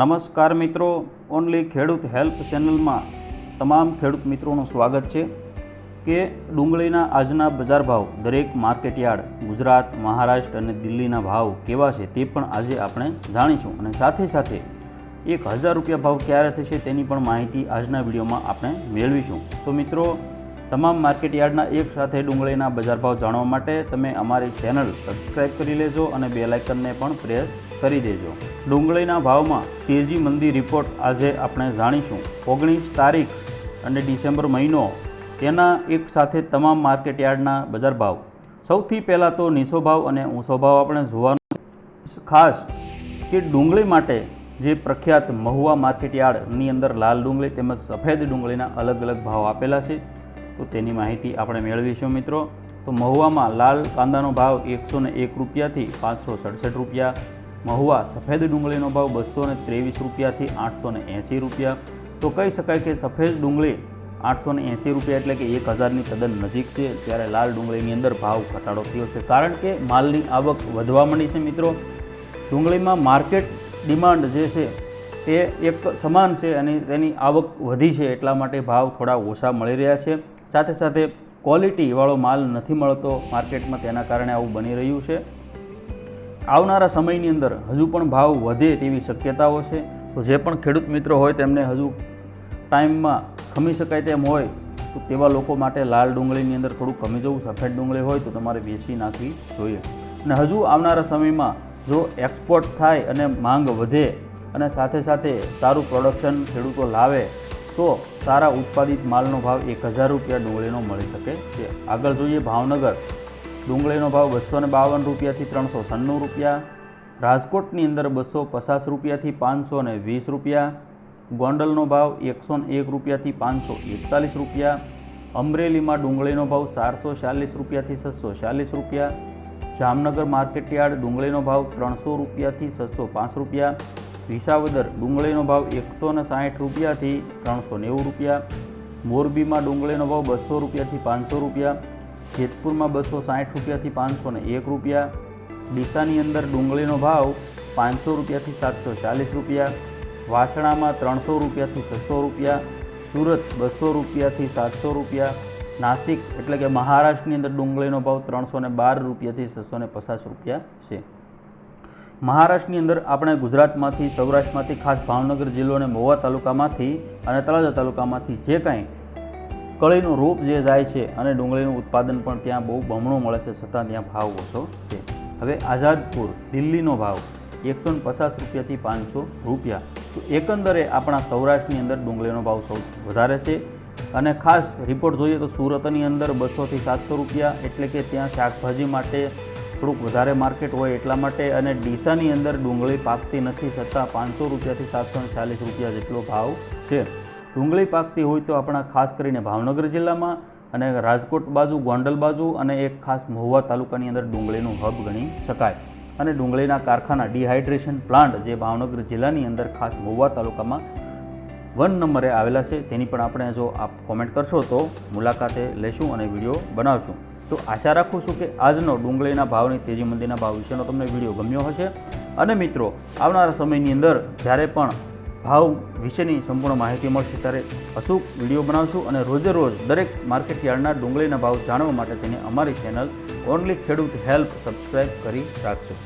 નમસ્કાર મિત્રો ઓનલી ખેડૂત હેલ્પ ચેનલમાં તમામ ખેડૂત મિત્રોનું સ્વાગત છે કે ડુંગળીના આજના બજાર ભાવ, દરેક માર્કેટયાર્ડ, ગુજરાત, મહારાષ્ટ્ર અને દિલ્હીના ભાવ કેવા છે તે પણ આજે આપણે જાણીશું અને સાથે સાથે એક હજાર રૂપિયા ભાવ ક્યારે થશે તેની પણ માહિતી આજના વિડીયોમાં આપણે મેળવીશું. તો મિત્રો, તમામ માર્કેટ યાર્ડના એક સાથે ડુંગળીના બજાર ભાવ જાણવા માટે તમે અમારી ચેનલ સબસ્ક્રાઈબ કરી લેજો અને બે લાઇકનને પણ પ્રેસ કરી દેજો. ડુંગળીના ભાવમાં તેજી મંદી રિપોર્ટ આજે આપણે જાણીશું. ઓગણીસ તારીખ અને ડિસેમ્બર મહિનો તેના એક સાથે તમામ માર્કેટ યાર્ડના બજાર ભાવ. સૌથી પહેલાં તો નીચો ભાવ અને ઊંચો ભાવ આપણે જોવાનું ખાસ કે ડુંગળી માટે જે પ્રખ્યાત મહુવા માર્કેટ યાર્ડની અંદર લાલ ડુંગળી તેમજ સફેદ ડુંગળીના અલગ અલગ ભાવ આપેલા છે. તો તેની માહિતી આપણે મેળવીશું મિત્રો. તો મહુવામાં લાલ કાંદાનો ભાવ એકસો ને એક રૂપિયાથી પાંચસો સડસઠ રૂપિયા મહુવા સફેદ ડુંગળીનો ભાવ બસો ને ત્રેવીસ રૂપિયાથી આઠસો ને એંસી રૂપિયા. તો કહી શકાય કે સફેદ ડુંગળી આઠસો ને એંસી રૂપિયા એટલે કે એક હજારની તદ્દન નજીક છે, જ્યારે લાલ ડુંગળીની અંદર ભાવ ઘટાડો થયો છે. કારણ કે માલની આવક વધવા માંડી છે મિત્રો. ડુંગળીમાં માર્કેટ ડિમાન્ડ જે છે તે એક સમાન છે અને તેની આવક વધી છે, એટલા માટે ભાવ થોડા ઓછા મળી રહ્યા છે. સાથે સાથે ક્વોલિટીવાળો માલ નથી મળતો માર્કેટમાં, તેના કારણે આવું બની રહ્યું છે. આવનારા સમયની અંદર હજુ પણ ભાવ વધે તેવી શક્યતાઓ છે. તો જે પણ ખેડૂત મિત્રો હોય તેમને હજુ ટાઈમમાં ખમી શકાય તેમ હોય, તો તેવા લોકો માટે લાલ ડુંગળીની અંદર થોડું ખમી જવું સફેદ ડુંગળી હોય તો તમારે બેસી નાખવી જોઈએ. અને હજુ આવનારા સમયમાં જો એક્સપોર્ટ થાય અને માંગ વધે અને સાથે સાથે સારું પ્રોડક્શન ખેડૂતો લાવે, તો સારા ઉત્પાદિત માલનો ભાવ એક હજાર રૂપિયા ડુંગળીનો મળી શકે છે. આગળ જોઈએ ભાવનગર. ડુંગળીનો ભાવ બસો ને બાવન રૂપિયાથી ત્રણસો સન્નું રૂપિયા, રાજકોટની અંદર બસો પચાસ રૂપિયાથી પાંચસો ને વીસ રૂપિયા, ગોંડલનો ભાવ એકસો ને એક રૂપિયાથી પાંચસો એકતાલીસ રૂપિયા, અમરેલીમાં ડુંગળીનો ભાવ ચારસો ચાલીસ રૂપિયાથી છસો ચાલીસ રૂપિયા, જામનગર માર્કેટયાર્ડ ડુંગળીનો ભાવ ત્રણસો રૂપિયાથી છસો પાંચ રૂપિયા, વિસાવદર ડુંગળીનો ભાવ એકસો ને સાઠ રૂપિયાથી ત્રણસો નેવું રૂપિયા, મોરબીમાં ડુંગળીનો ભાવ બસો રૂપિયાથી પાંચસો રૂપિયા જેતપુરમાં બસો સાઠ રૂપિયાથી પાંચસો ને એક રૂપિયા, ડીસાની અંદર ડુંગળીનો ભાવ પાંચસો રૂપિયાથી સાતસો ચાલીસ રૂપિયા, વાસણામાં ત્રણસો રૂપિયાથી છસો રૂપિયા, સુરત બસો રૂપિયાથી સાતસો રૂપિયા, નાસિક એટલે કે મહારાષ્ટ્રની અંદર ડુંગળીનો ભાવ ત્રણસો ને બાર રૂપિયાથી છસો ને પચાસ રૂપિયા છે. મહારાષ્ટ્રની અંદર આપણે ગુજરાતમાંથી, સૌરાષ્ટ્રમાંથી, ખાસ ભાવનગર જિલ્લો અને મહુવા તાલુકામાંથી અને તળાજા તાલુકામાંથી જે કાંઈ કળીનું રૂપ જે જાય છે અને ડુંગળીનું ઉત્પાદન પણ ત્યાં બહુ બમણું મળે છે છતાં ત્યાં ભાવ ઓછો છે. હવે આઝાદપુર, દિલ્હીનો ભાવ એકસો ને પચાસ રૂપિયાથી પાંચસો રૂપિયા. તો એકંદરે આપણા સૌરાષ્ટ્રની અંદર ડુંગળીનો ભાવ સૌથી વધારે છે અને ખાસ રિપોર્ટ જોઈએ તો સુરતની અંદર બસોથી સાતસો રૂપિયા એટલે કે ત્યાં શાકભાજી માટે થોડુંક વધારે માર્કેટ હોય એટલા માટે અને ડીસાની અંદર ડુંગળી પાકતી નથી છતાં પાંચસો રૂપિયાથી સાતસો ચાલીસ રૂપિયા જેટલો ભાવ છે. ડુંગળી પાકતી હોય તો આપણા ખાસ કરીને ભાવનગર જિલ્લામાં અને રાજકોટ બાજુ, ગોંડલ બાજુ અને એક ખાસ મહુવા તાલુકાની અંદર ડુંગળીનું હબ ગણી શકાય. અને ડુંગળીના કારખાના ડિહાઇડ્રેશન પ્લાન્ટ જે ભાવનગર જિલ્લાની અંદર ખાસ મહુવા તાલુકામાં વન નંબરે આવેલા છે, તેની પણ આપણે જો આપ કોમેન્ટ કરશો તો મુલાકાતે લેશું અને વીડિયો બનાવશું. તો આશા રાખું છું કે આજનો ડુંગળીના ભાવની તેજી મંદીના ભાવ વિશેનો તમને વીડિયો ગમ્યો હશે. અને મિત્રો, આવનારા સમયની અંદર જ્યારે પણ ભાવ વિશેની સંપૂર્ણ માહિતી મળશે ત્યારે અચૂક વીડિયો બનાવશું અને રોજે રોજ દરેક માર્કેટ યાર્ડના ડુંગળીના ભાવ જાણવા માટે તેને અમારી channel only Khedut help subscribe કરી રાખજો.